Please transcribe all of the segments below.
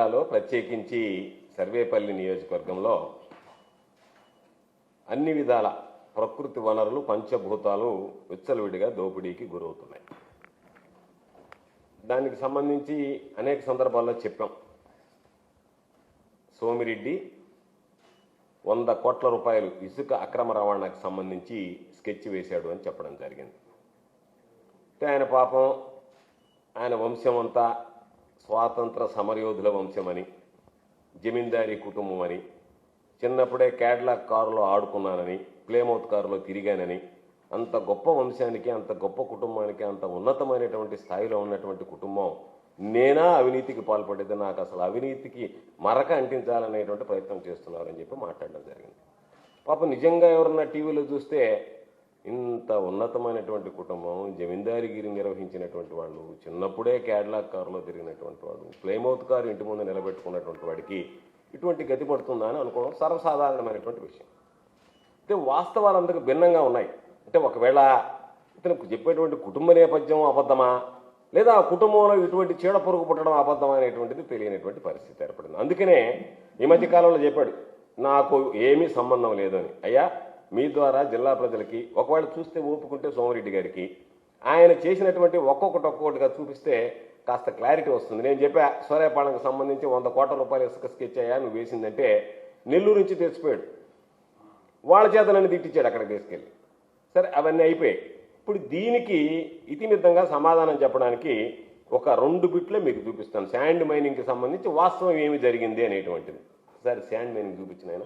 జిల్లాలో ప్రత్యేకించి సర్వేపల్లి నియోజకవర్గంలో అన్ని విధాల ప్రకృతి వనరులు పంచభూతాలు విచ్చలవిడిగా దోపిడీకి గురవుతున్నాయి. దానికి సంబంధించి అనేక సందర్భాల్లో చెప్పాం. సోమిరెడ్డి వంద కోట్ల రూపాయలు ఇసుక అక్రమ రవాణాకు సంబంధించి స్కెచ్ వేశాడు అని చెప్పడం జరిగింది. అంటే ఆయన పాపం ఆయన వంశం అంతా స్వాతంత్ర సమరయోధుల వంశమని జమీందారీ కుటుంబం అని చిన్నప్పుడే క్యాడ్లాక్ కారులో ఆడుకున్నానని ప్లేమౌత్ కారులో తిరిగానని అంత గొప్ప వంశానికి అంత గొప్ప కుటుంబానికి అంత ఉన్నతమైనటువంటి స్థాయిలో ఉన్నటువంటి కుటుంబం నేనా అవినీతికి పాల్పడేది నాకు అసలు అవినీతికి మరక అంటించాలనేటువంటి ప్రయత్నం చేస్తున్నారని చెప్పి మాట్లాడడం జరిగింది. పాపం నిజంగా ఎవరన్నా టీవీలో చూస్తే ఇంత ఉన్నతమైనటువంటి కుటుంబం జమీందారిగిరి నిర్వహించినటువంటి వాళ్ళు చిన్నప్పుడే క్యాడ్లాక్ కారులో తిరిగినటువంటి వాడు ప్లేమౌత్ కారు ఇంటి ముందు నిలబెట్టుకున్నటువంటి వాడికి ఇటువంటి గతి పడుతుందా అని అనుకోవడం సర్వసాధారణమైనటువంటి విషయం. అయితే వాస్తవాలు అందుకు భిన్నంగా ఉన్నాయి. అంటే ఒకవేళ ఇతనికి చెప్పేటువంటి కుటుంబ నేపథ్యం అబద్ధమా లేదా ఆ కుటుంబంలో ఇటువంటి చీడ పొరుగు పుట్టడం అబద్ధం అనేటువంటిది తెలియనటువంటి పరిస్థితి ఏర్పడింది. అందుకనే ఈ మధ్య కాలంలో చెప్పాడు నాకు ఏమీ సంబంధం లేదు అని అయ్యా మీ ద్వారా జిల్లా ప్రజలకి ఒకవేళ చూస్తే ఓపుకుంటే సోమిరెడ్డి గారికి ఆయన చేసినటువంటి ఒక్కొక్కటి ఒక్కొక్కటిగా చూపిస్తే కాస్త క్లారిటీ వస్తుంది. నేను చెప్పా సూర్యపాలనకు సంబంధించి వంద కోట్ల రూపాయలు ఇసుక స్కెచ్ అయ్యా నువ్వు వేసిందంటే నెల్లూరు నుంచి తెచ్చిపోయాడు. వాళ్ళ చేత నన్ను తిట్టించాడు అక్కడికి తీసుకెళ్ళి. సరే అవన్నీ అయిపోయాయి. ఇప్పుడు దీనికి ఇతిమిద్దంగా సమాధానం చెప్పడానికి ఒక రెండు బిట్లే మీకు చూపిస్తాను. శాండ్ మైనింగ్కి సంబంధించి వాస్తవం ఏమి జరిగింది అనేటువంటిది. సరే శాండ్ మైనింగ్ చూపించిన ఆయన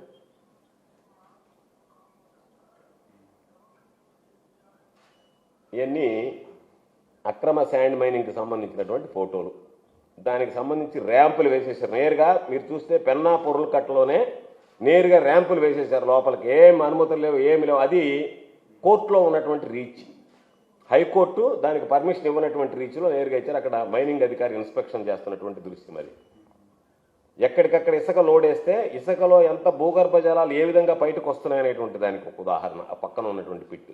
ఇవన్నీ అక్రమ శాండ్ మైనింగ్కి సంబంధించినటువంటి ఫోటోలు. దానికి సంబంధించి ర్యాంపులు వేసేసారు నేరుగా మీరు చూస్తే పెన్నా పొరుల కట్టలోనే నేరుగా ర్యాంపులు వేసేసారు లోపలికి. ఏం అనుమతులు లేవు ఏమి లేవు. అది కోర్టులో ఉన్నటువంటి రీచ్. హైకోర్టు దానికి పర్మిషన్ ఇవ్వనటువంటి రీచ్లో నేరుగా ఇచ్చారు. అక్కడ మైనింగ్ అధికారి ఇన్స్పెక్షన్ చేస్తున్నటువంటి దృశ్యం అది. ఎక్కడికక్కడ ఇసుక లోడేస్తే ఇసుకలో ఎంత భూగర్భ జలాలు ఏ విధంగా బయటకు వస్తున్నాయనేటువంటి దానికి ఒక ఉదాహరణ. ఆ పక్కన ఉన్నటువంటి పిట్టు.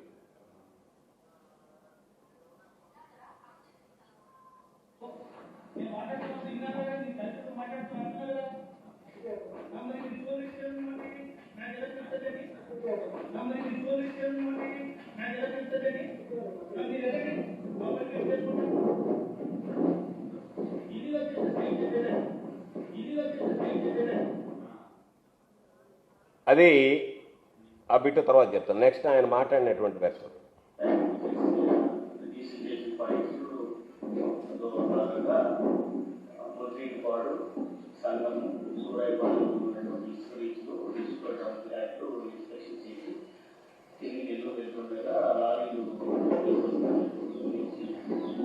అది ఆ బిట్ తర్వాత చెప్తాను. నెక్స్ట్ ఆయన మాట్లాడినటువంటి వెర్షన్ సంఘం సూరాయపాడు করবে না আর কিছু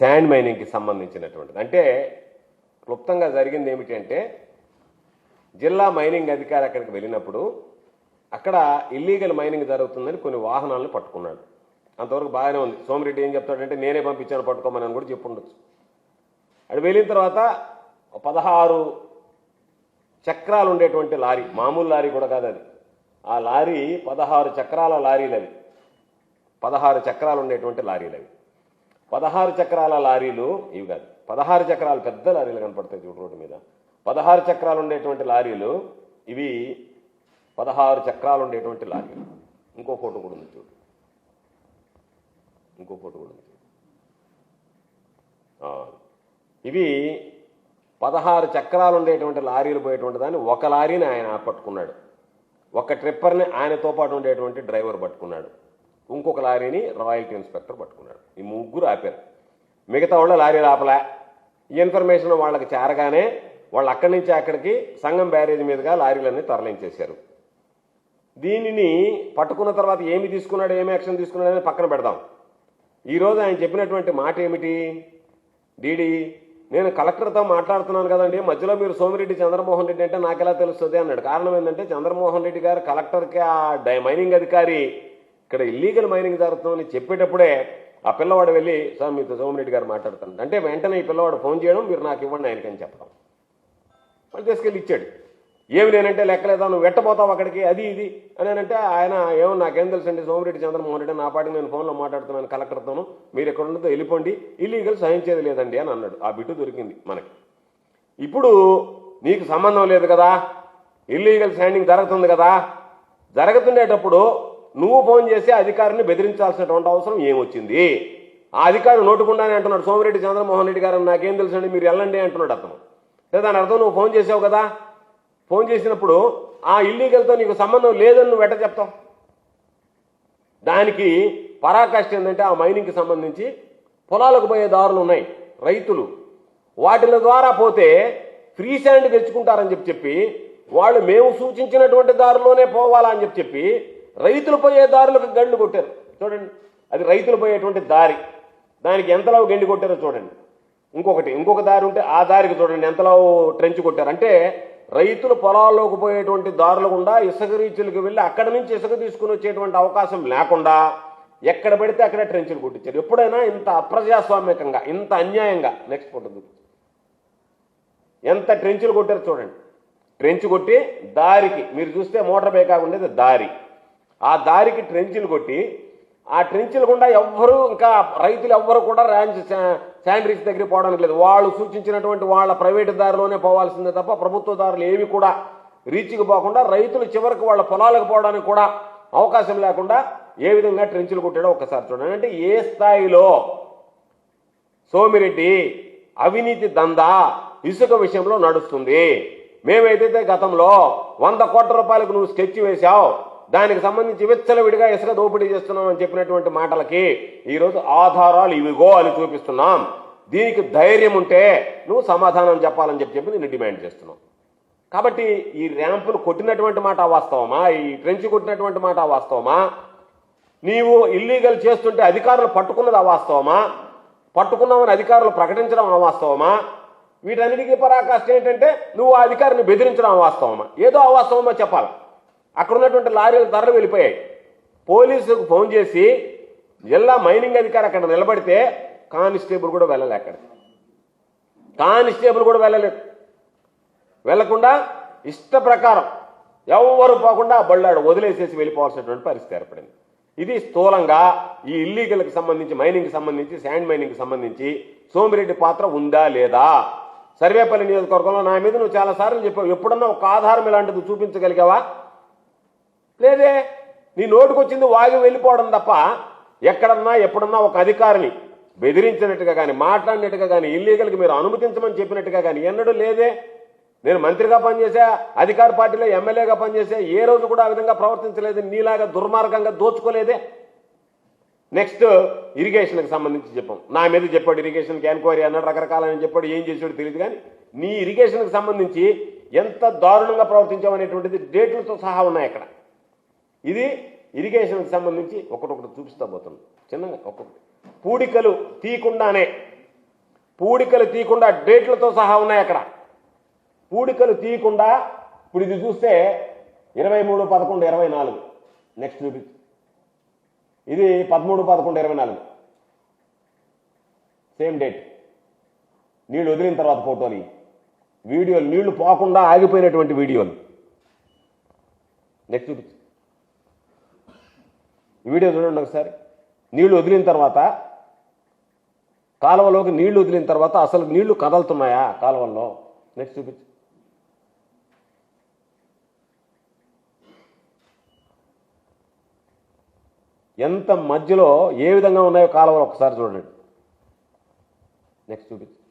శాండ్ మైనింగ్కి సంబంధించినటువంటిది. అంటే క్లుప్తంగా జరిగింది ఏమిటంటే జిల్లా మైనింగ్ అధికారి అక్కడికి వెళ్ళినప్పుడు అక్కడ ఇల్లీగల్ మైనింగ్ జరుగుతుందని కొన్ని వాహనాలను పట్టుకున్నాడు. అంతవరకు బాగానే ఉంది. సోమిరెడ్డి ఏం చెప్తాడంటే నేనే పంపించాను పట్టుకోమని అని కూడా చెప్పుండొచ్చు. అక్కడ వెళ్ళిన తర్వాత పదహారు చక్రాలు ఉండేటువంటి లారీ మామూలు లారీ కూడా కాదు అది. ఆ లారీ పదహారు చక్రాల లారీలు అవి పదహారు చక్రాలు ఉండేటువంటి లారీలు అవి పదహారు చక్రాల లారీలు ఇవి కాదు పదహారు చక్రాలు పెద్ద లారీలు కనపడతాయి చూడు రోడ్డు మీద. పదహారు చక్రాలు ఉండేటువంటి లారీలు ఇవి పదహారు చక్రాలు ఉండేటువంటి లారీలు. ఇంకో ఫోటో కూడా ఉంది చూడు. ఇంకో ఫోటో కూడా ఉంది ఇవి పదహారు చక్రాలు ఉండేటువంటి లారీలు పోయేటువంటి దాన్ని ఒక లారీని ఆయన పట్టుకున్నాడు. ఒక ట్రిప్పర్ని ఆయనతో పాటు ఉండేటువంటి డ్రైవర్ పట్టుకున్నాడు. ఇంకొక లారీని రాయల్టీ ఇన్స్పెక్టర్ పట్టుకున్నాడు. ఈ ముగ్గురు ఆపారు. మిగతా వాళ్ళ లారీ ఆపలే ఈ ఇన్ఫర్మేషన్ వాళ్ళకి చేరగానే వాళ్ళు అక్కడి నుంచి అక్కడికి సంగం బ్యారేజ్ మీదుగా లారీలన్నీ తరలించేశారు. దీనిని పట్టుకున్న తర్వాత ఏమి తీసుకున్నాడు ఏమి యాక్షన్ తీసుకున్నాడు అనేది పక్కన పెడదాం. ఈరోజు ఆయన చెప్పినటువంటి మాట ఏమిటి? డీడీ నేను కలెక్టర్తో మాట్లాడుతున్నాను కదండి. మధ్యలో మీరు సోమిరెడ్డి చంద్రమోహన్ రెడ్డి అంటే నాకు ఎలా తెలుస్తుంది అన్నాడు. కారణం ఏంటంటే చంద్రమోహన్ రెడ్డి గారు కలెక్టర్కి ఆ డై మైనింగ్ అధికారి ఇక్కడ ఇల్లీగల్ మైనింగ్ జరుగుతుందని చెప్పేటప్పుడే ఆ పిల్లవాడు వెళ్ళి సార్ మీతో సోమిరెడ్డి గారు మాట్లాడుతాను అంటే వెంటనే ఈ పిల్లవాడు ఫోన్ చేయడం మీరు నాకు ఇవ్వండి ఆయనకని చెప్పడం. వాళ్ళు తీసుకెళ్ళి ఇచ్చాడు. ఏమి నేనంటే లెక్కలేదా? నువ్వు వెట్టపోతావు అక్కడికి? అది ఇది. అని అంటే ఆయన ఏమో నాకేం తెలుసండి సోమిరెడ్డి చంద్రమోహన్ రెడ్డి నా పాటికి నేను ఫోన్లో మాట్లాడుతున్నాను కలెక్టర్తోను. మీరు ఎక్కడ ఉన్నదో వెళ్ళిపోండి. ఇల్లీగల్ సహించేది లేదండి అని అన్నాడు. ఆ బిట్టు దొరికింది మనకి. ఇప్పుడు నీకు సంబంధం లేదు కదా? ఇల్లీగల్ సైనింగ్ జరుగుతుంది కదా? జరుగుతుండేటప్పుడు నువ్వు ఫోన్ చేసి అధికారిని బెదిరించాల్సినటువంటి అవసరం ఏమొచ్చింది? ఆ అధికారి నోటుకుండానే అంటున్నాడు సోమిరెడ్డి చంద్రమోహన్ రెడ్డి గారు నాకేం తెలుసండి మీరు వెళ్ళండి అంటున్నాడు అతను. లేదా దాని అర్థం నువ్వు ఫోన్ చేసావు కదా? ఫోన్ చేసినప్పుడు ఆ ఇల్లీగల్తో నీకు సంబంధం లేదని నువ్వు వెంట చెప్తావు? దానికి పరాకాష్ట ఏంటంటే ఆ మైనింగ్కి సంబంధించి పొలాలకు పోయే దారులు ఉన్నాయి రైతులు. వాటిల ద్వారా పోతే ఫ్రీ శాండ్ తెచ్చుకుంటారని చెప్పి చెప్పి వాళ్ళు మేము సూచించినటువంటి దారిలోనే పోవాలని చెప్పి చెప్పి రైతులు పోయే దారులకు గండు కొట్టారు. చూడండి అది రైతులు పోయేటువంటి దారి. దానికి ఎంతలో గండి కొట్టారో చూడండి. ఇంకొకటి ఇంకొక దారి ఉంటే ఆ దారికి చూడండి ఎంతలో ట్రెంచ్ కొట్టారు. అంటే రైతులు పొలాల్లోకి పోయేటువంటి దారులు గుండా ఇసుక రీచులకు వెళ్ళి అక్కడ నుంచి ఇసుక తీసుకుని వచ్చేటువంటి అవకాశం లేకుండా ఎక్కడ పడితే అక్కడ ట్రెంచులు కొట్టించారు. ఎప్పుడైనా ఇంత అప్రజాస్వామికంగా ఇంత అన్యాయంగా నెక్స్ట్ ఫోటో ఎంత ట్రెంచులు కొట్టారు చూడండి. ట్రెంచ్ కొట్టి దారికి మీరు చూస్తే మోటార్ బైక్ కాకుండా ఉండేది దారి. ఆ దారికి ట్రెంచులు కొట్టి ఆ ట్రెంచులు గుండా ఎవ్వరూ ఇంకా రైతులు ఎవ్వరు కూడా ర్యాంచ్ శాండ్రీస్ దగ్గరికి పోవడానికి లేదు. వాళ్ళు సూచించినటువంటి వాళ్ళ ప్రైవేటు దారిలోనే పోవాల్సిందే తప్ప ప్రభుత్వ దారులు ఏవి కూడా రీచ్కి పోకుండా రైతులు చివరికి వాళ్ళ పొలాలకు పోవడానికి కూడా అవకాశం లేకుండా ఏ విధంగా ట్రెంచులు కొట్టాడో ఒకసారి చూడండి. అంటే ఏ స్థాయిలో సోమిరెడ్డి అవినీతి దందా ఇసుక విషయంలో నడుస్తుంది? మేమైతే గతంలో వంద కోట్ల రూపాయలకు నువ్వు స్కెచ్ వేశావు. దానికి సంబంధించి విచ్చలవిడిగా ఇసుక దోపిడీ చేస్తున్నామని చెప్పినటువంటి మాటలకి ఈరోజు ఆధారాలు ఇవిగో అని చూపిస్తున్నాం. దీనికి ధైర్యం ఉంటే నువ్వు సమాధానం చెప్పాలని చెప్పి చెప్పి నేను డిమాండ్ చేస్తున్నావు కాబట్టి ఈ ర్యాంపులు కొట్టినటువంటి మాట వాస్తవమా? ఈ ట్రెంచ్ కొట్టినటువంటి మాట వాస్తవమా? నీవు ఇల్లీగల్ చేస్తుంటే అధికారులు పట్టుకున్నది అవాస్తవమా? పట్టుకున్నామని అధికారులు ప్రకటించడం అవాస్తవమా? వీటన్నిటికీ పరాకాష్ట ఏంటంటే నువ్వు ఆ అధికారిని బెదిరించడం అవాస్తవమా? ఏదో అవాస్తవమా చెప్పాలి? అక్కడ ఉన్నటువంటి లారీలు ధరలు వెళ్ళిపోయాయి. పోలీసుకు ఫోన్ చేసి జిల్లా మైనింగ్ అధికారి అక్కడ నిలబడితే కానిస్టేబుల్ కూడా వెళ్ళలే అక్కడ. కానిస్టేబుల్ కూడా వెళ్ళలేదు. వెళ్ళకుండా ఇష్ట ప్రకారం ఎవరు పోకుండా బళ్ళాడు వదిలేసేసి వెళ్ళిపోవాల్సినటువంటి పరిస్థితి ఏర్పడింది. ఇది స్థూలంగా ఈ ఇల్లీగల్కి సంబంధించి మైనింగ్కి సంబంధించి శాండ్ మైనింగ్కి సంబంధించి సోమిరెడ్డి పాత్ర ఉందా లేదా? సర్వేపల్లి నియోజకవర్గంలో నా మీద నువ్వు చాలా సార్లు చెప్పావు. ఎప్పుడన్నా ఒక ఆధారం ఇలాంటిది చూపించగలిగావా? లేదే నీ నోటుకొచ్చింది వాగి వెళ్ళిపోవడం తప్ప ఎక్కడన్నా ఎప్పుడన్నా ఒక అధికారిని బెదిరించినట్టుగా కానీ మాట్లాడినట్టుగా కానీ ఇల్లీగల్కి మీరు అనుమతించమని చెప్పినట్టుగా కానీ ఎన్నడూ లేదే. నేను మంత్రిగా పనిచేసా అధికార పార్టీలో ఎమ్మెల్యేగా పనిచేసా ఏ రోజు కూడా ఆ విధంగా ప్రవర్తించలేదు నీలాగా దుర్మార్గంగా దోచుకోలేదే. నెక్స్ట్ ఇరిగేషన్కి సంబంధించి చెప్పాం. నా మీద చెప్పాడు ఇరిగేషన్కి ఎంక్వైరీ అన్నాడు రకరకాలని చెప్పాడు ఏం చేసాడు తెలియదు కానీ నీ ఇరిగేషన్కి సంబంధించి ఎంత దారుణంగా ప్రవర్తించావు అనేటువంటిది డేట్లతో సహా ఉన్నాయి అక్కడ. ఇది ఇరిగేషన్కి సంబంధించి ఒకటొకటి చూపిస్తా పోతున్నాం. చిన్నగా ఒక్కొక్కటి. పూడికలు తీయకుండానే పూడికలు తీయకుండా డేట్లతో సహా ఉన్నాయి అక్కడ. పూడికలు తీయకుండా ఇప్పుడు ఇది చూస్తే ఇరవై మూడు పదకొండు ఇరవై నాలుగు నెక్స్ట్ చూపి. ఇది పదమూడు పదకొండు ఇరవై నాలుగు సేమ్ డేట్ నీళ్ళు వదిలిన తర్వాత ఫోటోని వీడియోలు నీళ్ళు పోకుండా ఆగిపోయినటువంటి వీడియోలు. నెక్స్ట్ చూపించు వీడియో చూడండి ఒకసారి. నీళ్ళు వదిలిన తర్వాత కాలువలోకి నీళ్ళు వదిలిన తర్వాత అసలు నీళ్ళు కదలుతున్నాయా కాలువల్లో? నెక్స్ట్ చూపించు. ఎంత మధ్యలో ఏ విధంగా ఉన్నాయో కాలువలు ఒకసారి చూడండి. నెక్స్ట్ చూపించు.